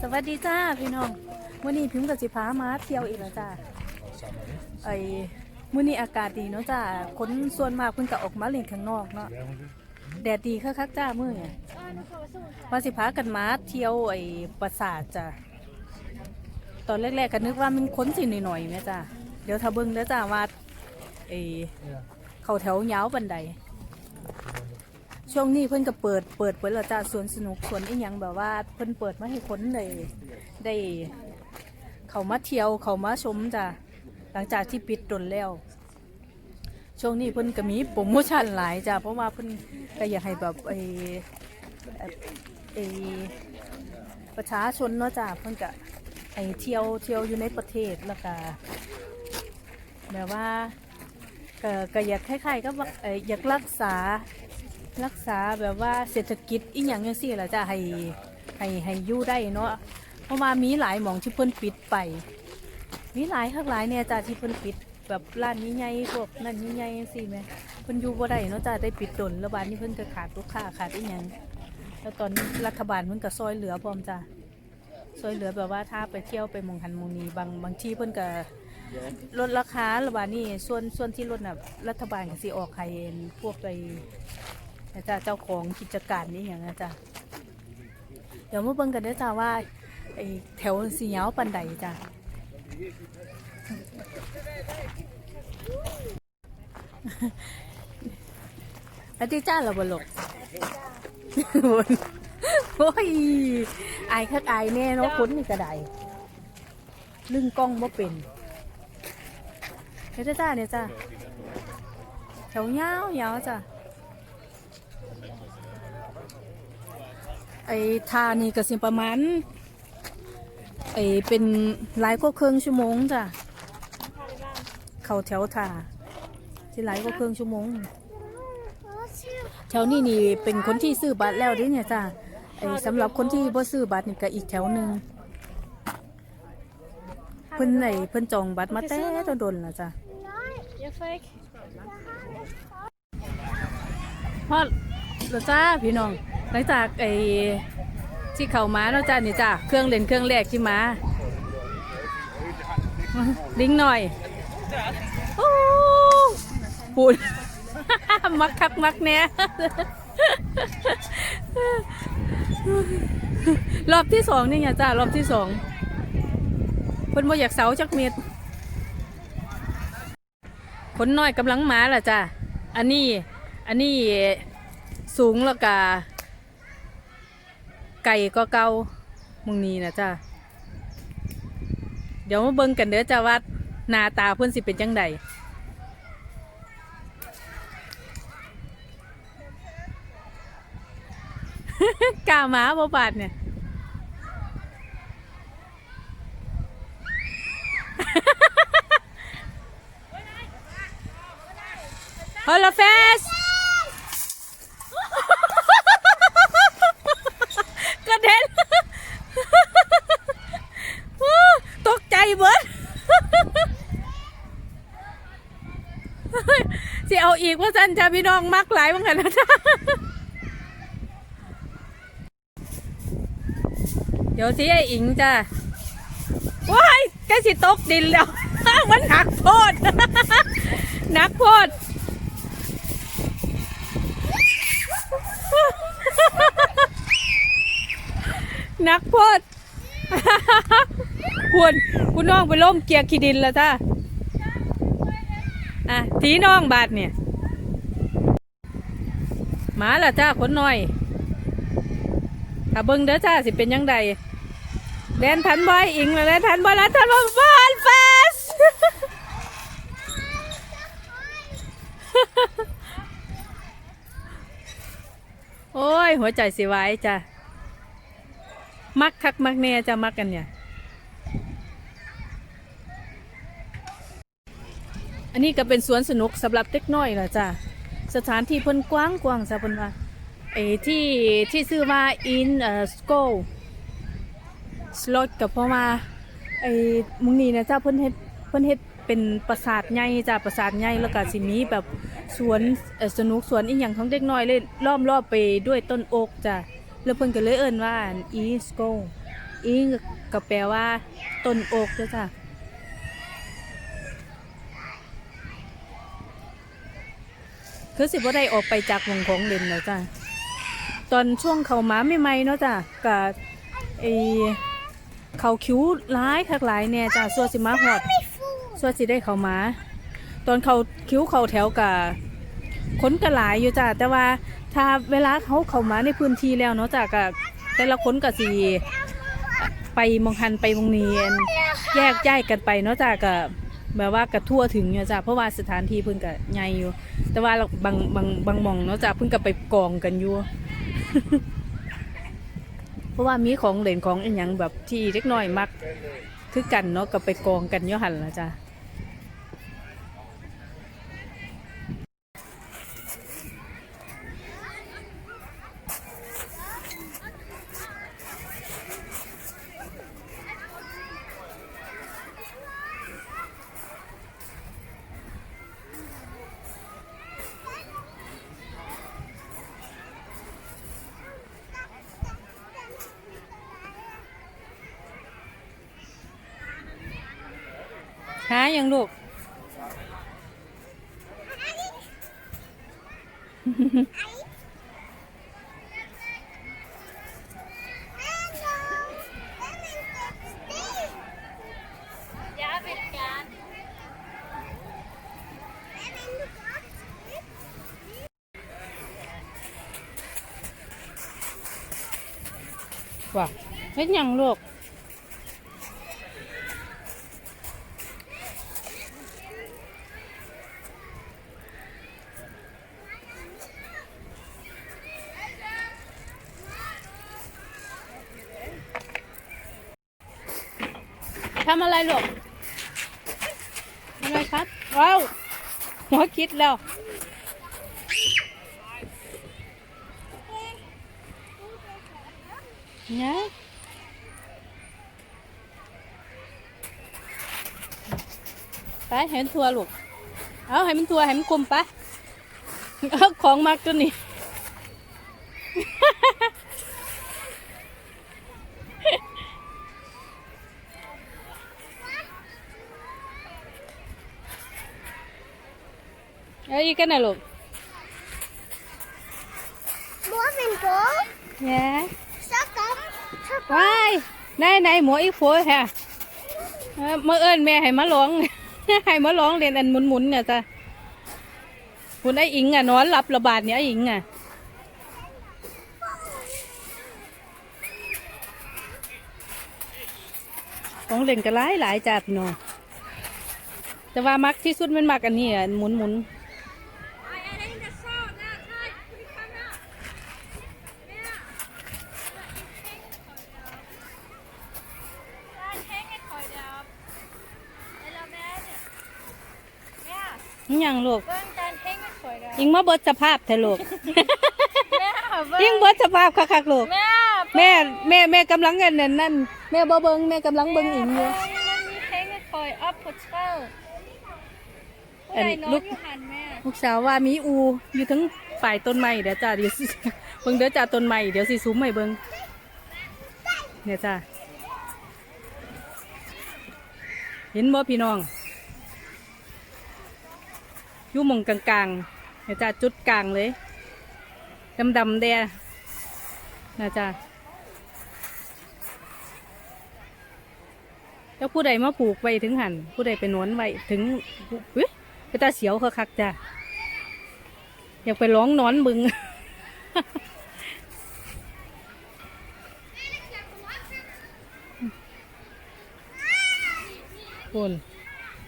สวัสดีจ้าพี่น้องมื่อนี้พิมพ์กับสิพามาเที่ยวอีกแล้วจ้าไอ้มื่อนี้อากาศดีเนาะจ้าคนส่วนมากเพิ่นก็ออกมาเล่นข้างนอกเนาะแดดดีคักๆจ้ามื้อนี้ว่าสิพากันมาเที่ยวไอ้ปราสาทจ้าตอนแรกๆก็นึกว่ามันค้นสิหน่อยๆแม่จ้าเดี๋ยวถ้าเบิ่งเด้อจ้าว่าไอ้เข้าแถวยาวบันได ช่วงนี้เพิ่นก็เปิดเปิดเปิดแล้วจ้าสวนสนุกสวนอีหยังแบบว่าเพิ่นเปิดมาให้คนได้ได้เขามาเที่ยวเขามาชมจ้ะหลังจากที่ปิดดนแล้วช่วงนี้เพิ่นก็มีโปรโมชั่นหลายจ้ะเพราะว่าเพิ่นก็อยากให้แบบไอ้เอ่อไอประชาชนเนาะจ้ะเพิ่นก็ให้เที่ยวเที่ยวอยู่ในประเทศแล้วก็แบบว่าก็อยากคล้ายๆก็ว่าเอ่ออยากรักษา รักษาแบบว่าเศรษฐกิจอีหยังจังซี่ล่ะจะให้ให้ให้ยู่ได้เนาะเพราะว่ามีหลายหมองที่เพิ่นปิดไป มีหลายคักหลายเนี่ยจ้ะที่เพิ่นปิดแบบร้านใหญ่พวกนั่นใหญ่ๆจังซี่แหมเพิ่นอยู่บ่ได้เนาะจ้ะได้ปิดดนแล้วบานนี้เพิ่นก็ขาดลูกค้าขาดอีหยังแล้วตอนนี้รัฐบาลเพิ่นก็ซอยเหลือพร้อมจ้ะซอยเหลือแบบว่าถ้าไปเที่ยวไปมองหันมองนีบางบางที่เพิ่นก็ลดราคาแล้วบานนี้ส่วนส่วนที่ลดน่ะรัฐบาลก็สิออกให้พวกไอ้ นะจ๊ะเจ้าของกิจการนี่อย่างนะจ๊ะเดี๋ยวมาเบิ่งกันเด้อจ้าว่าไอ้แถวสีเหยาปันใดจ้ะอาทิจ้าเราบลกบนโอ้ยอายคักอายแน่เนาะคนนี่กระไดลึงกล้องบ่เป็นเด้อจ้าเนี่ยจ้าแถวยาวยาวจ้ะ ไอ้ทานี่ก็สิประมาณไอ้เป็นหลายกว่าครึ่งชั่วโมงจ้ะเข้าแถวทาสิหลายกว่าครึ่งชั่วโมงแถวนี้นี่เป็นคนที่ซื้อบัตรแล้วเดิเนี่ยจ้ะไอ้สำหรับคนที่บ่ซื้อบัตรนี่ก็อีกแถวหนึ่งเพิ่นไหนเพิ่นจองบัตรมาแต่โดนๆแล้วจ้ะ Je fake. พอแล้วจ้าพี่น้อง หลังจากไอ้ที่เขามาแล้วจ้านี่จ้าเครื่องเล่นเครื่องแรกที่มาลิงหน่อยโอ้พูดมักคักมักแน่รอบที่สองนี่ไงจ้ารอบที่สองเพิ่นบ่อยากเสาจักเม็ดคนน้อยกำลังมาล่ะจ้าอันนี้ อันนี้สูงแล้วกา ไก่ก็เก่ามึงนี้นะจ้าเดี๋ยวมาเบิ่งกันเด้อจ้าว่าหน้าตาเพิ่อนสิเป็นจังใดก้าหมาบ่บาดเนี่ยฮอลเฟส กระเด็น ตกใจเบิด สิเอาอีกว่าจันจะพี่น้องมักหลายบ้างกันนะจ๊ะเดี๋ยวสิไออิงจ้ะว้ายใกล้สิตกดินแล้ว มันหนักโพดหนักโพดนักโพดคุณคุณน้องไปล้มเกียร์ขี้ดินแล้วจ้า อะทีน้องบาดเนี่ยหมาละจ้าคนน้อยถ้าเบิ้งเด้อจ้าสิเป็นยังไงแลนทันบอยอิงแล้วแลนทันบอยแล้วทันบอยบอลเฟสโอ้ย หัวใจสิไหวจ้ะมักคักมักแน่จะมักกันเนี่ย อันนี้ก็เป็นสวนสนุกสำหรับเด็กน้อยล่ะจ้ะสถานที่เพิ่นกว้างกว้างซะเพิ่นว่าไอ้ที่ที่ชื่อว่า in เอ่อ school slot ก็เพราะว่าไอ้มึงนี่นะจ้าเพิ่นเฮ็ดเพิ่นเฮ็ดเป็นปราสาทใหญ่จ้ะปราสาทใหญ่แล้วก็สิมีแบบสวนสนุกสวนอีหยังของเด็กน้อยเลยล้อมรอบไปด้วยต้นโอ๊กจ้ะแล้วเพิ่นก็เลยเอิ้นว่าอีสโกอีก็แปลว่าต้นโอกเด้อจ้ะ คือสิบ่ได้ออกไปจากวงของเล่นแล้วจ้ะตอนช่วงเขามาใหม่ๆเนาะจ้ะก็ไอเขาคิ้วร้ายคักหลายเนี่ยจ้ะส่วนสิมาฮอดส่วนสิได้เขามา ตอนเขาคิ้วเขาแถวกับคนก็หลายอยู่จ้ะแต่ว่าถ้าเวลาเขาเขามาในพื้นที่แล้วเนาะจ้ะก็แต่ละคนก็สิไปมองหันไปมองเนียน แยกย้ายกันไปเนาะจ้ะก็ แบบว่ากระทั่วถึงเนี่ยจ้ะเพราะว่าสถานที่เพิ่นก็ใหญ่อยู่ แต่ว่าบางบางบางมองเนาะจ้ะเพิ่นกับไปกองกันอยู่ เพราะว่ามีของเล่นของอีหยังแบบที่เล็กน้อยมัก คือกันเนาะกับไปกองกันย่อหันละจ้ะ หายังลูกว่าเฮ็ดหยังลูก ทำอะไรลูกทำอะไรครับว้าวหัวคิดแล้วเนี่ยไปให้มันทัวลูก เอาให้มันทัวให้มันกลมไป เอาของมากตัวนี้ เอาอีกกันนะลูก Morgen, Bo. แย่ Sag doch. Sag ว้ายนายนายหมออีกโฟยค่ะเอ่อมื่อเอิญแม่ให้มาร้องให้มาร้องเรียนอันหมุนๆเนี่ยจ้ะคุณไอ้อิงอะนอนหลับระบาดเนี่ อ้อิงอะของเล่นก็หลายหลายจ้าพี่น้องแต่ว่ามักที่สุดมันมักอันนี้อะหมุนหมุนๆอิหยังลูกอิงมาเบิดสภาพเถอะลูกอิงเบิดสภาพคักๆลูกแม่แม่แม่กำลังเงินนั่นนั่นแม่บ่เบิงแม่กำลังเบิงอิงอยู่อันลูกลูกสาวว่ามีอูอยู่ทั้งฝ่ายต้นไม้เดี๋ยวจ้าเดี๋ยวสิ เบิ่งเดี๋ยวจ้าต้นไม้เดี๋ยวสิซูมให้เบิ่งเนี่ยจ้าเห็นบ่พี่น้องอ ยู่มองกลางๆเนี่ยจ้าจุดกลางเลยดำๆแดนะจ้าแล้วผู้ใดมาปลูกไว้ถึงหันผู้ใดไปนวนไว้ถึงเฮ้ยไปตาเสียวคักจ้าอยากไปร้องนอนบึงคุณ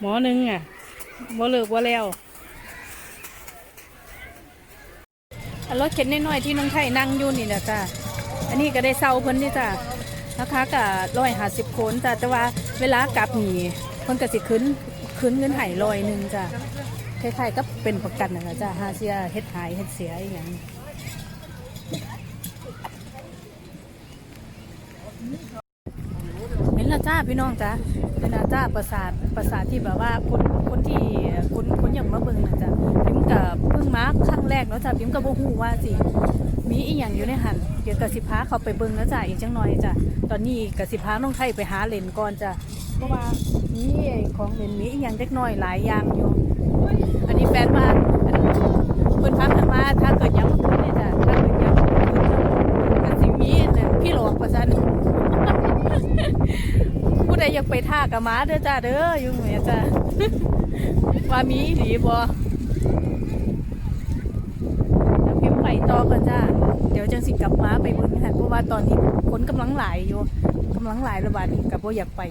หมอหนึ่งอะบ่เลิกบ่แล้วอัน รถเข็นน้อยๆที่น้องไทยนั่งอยู่นี่นะจ้ะอันนี้ก็ได้เซาเพิ่นนี่จ้ะราคาก็ร้อยห้าสิบโคนจ้ะแต่ว่าเวลากลับหนีเพิ่นก็สิขึ้นขึ้นเงินไห่ลอยหนึ่งจ้ะคล้ายๆก็เป็นประกันนะจ้ะหาเสียเฮ็ดหายเฮ็ดเสียอย่างเห็นและ จ้าพี่น้องจ้ะเป็นและจ้าประสาทประสาทที่แบบว่าคนคนที่คนคนอย่างมาเบิงนะจ้ะพิมกับเพิ่งมาครั้งแรกเนาะจ้ะพิมกับบ่ฮู้ว่าสิมีอีหยังอยู่ในหันเดี๋ยวกสิพาเขาไปเบิงแล้วจ้ะอีกจังหน่อยจ้ะตอนนี้กสิพาน้องไทยไปหาเลนก่อนจ้ะเพราะว่ามีของเลนมีอีหยังเล็กน้อยหลายอย่างอยู่ อันนี้แฟนมาอันเพิ่นพักมาถ้าเกิดยังบ่ขึ้นเนี่ยจ้ะถ้าเกิดยังบ่ขึ้นก็สิมีนั่นพี่หลอกว่าซั่น ผู้ใด อยากไปท่ากับม้าเด้อจ้าเด้ออยู่แม่จ้าว่ามีอีหลีบ่แล้วพิมไปต่อกันจ้าเดี๋ยวจังสิกลับม้าไปเบิ่งหันเพราะว่าตอนนี้ฝนกำลังหลายอยู่กำลังหลายระบาดกับบ่อยากไป